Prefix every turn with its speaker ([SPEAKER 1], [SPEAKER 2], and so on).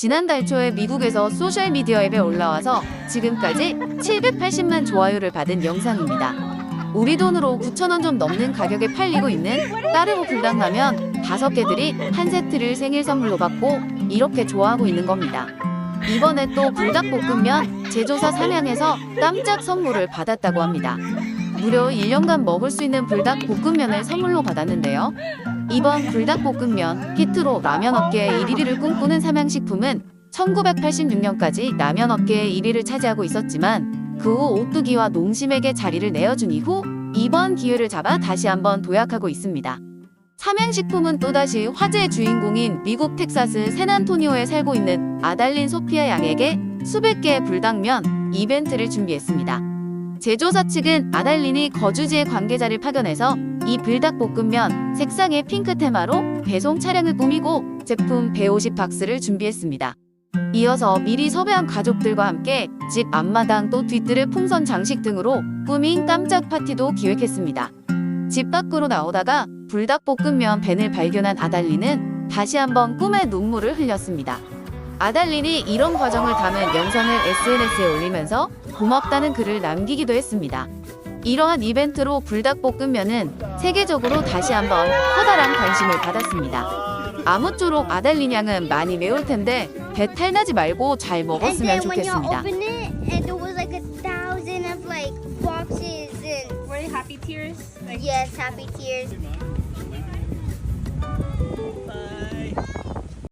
[SPEAKER 1] 지난달 초에 미국에서 소셜미디어 앱에 올라와서 지금까지 780만 좋아요를 받은 영상입니다. 우리 돈으로 9,000원 좀 넘는 가격에 팔리고 있는 따르고 불닭라면 5개들이 한 세트를 생일 선물로 받고 이렇게 좋아하고 있는 겁니다. 이번에 또 불닭볶음면 제조사 삼양에서 깜짝 선물을 받았다고 합니다. 무려 1년간 먹을 수 있는 불닭볶음면을 선물로 받았는데요. 이번 불닭볶음면 히트로 라면 업계의 1위를 꿈꾸는 삼양식품은 1986년까지 라면 업계의 1위를 차지하고 있었지만 그 후 오뚜기와 농심에게 자리를 내어준 이후 이번 기회를 잡아 다시 한번 도약하고 있습니다. 삼양식품은 또다시 화제의 주인공인 미국 텍사스 샌안토니오에 살고 있는 아달린 소피아 양에게 수백 개의 불닭면 이벤트를 준비했습니다. 제조사 측은 아달린이 거주지의 관계자를 파견해서 이 불닭볶음면 색상의 핑크 테마로 배송 차량을 꾸미고 제품 150 박스를 준비했습니다. 이어서 미리 섭외한 가족들과 함께 집 앞마당 또 뒤뜰의 풍선 장식 등으로 꾸민 깜짝 파티도 기획했습니다. 집 밖으로 나오다가 불닭볶음면 벤을 발견한 아달린은 다시 한번 꿈의 눈물을 흘렸습니다. 아달린이 이런 과정을 담은 영상을 SNS에 올리면서 고맙다는 글을 남기기도 했습니다. 이러한 이벤트로 불닭볶음면은 세계적으로 다시 한번 커다란 관심을 받았습니다. 아무쪼록 아달린 양은 많이 매울 텐데 배탈 나지 말고 잘 먹었으면 좋겠습니다.
[SPEAKER 2] open it, and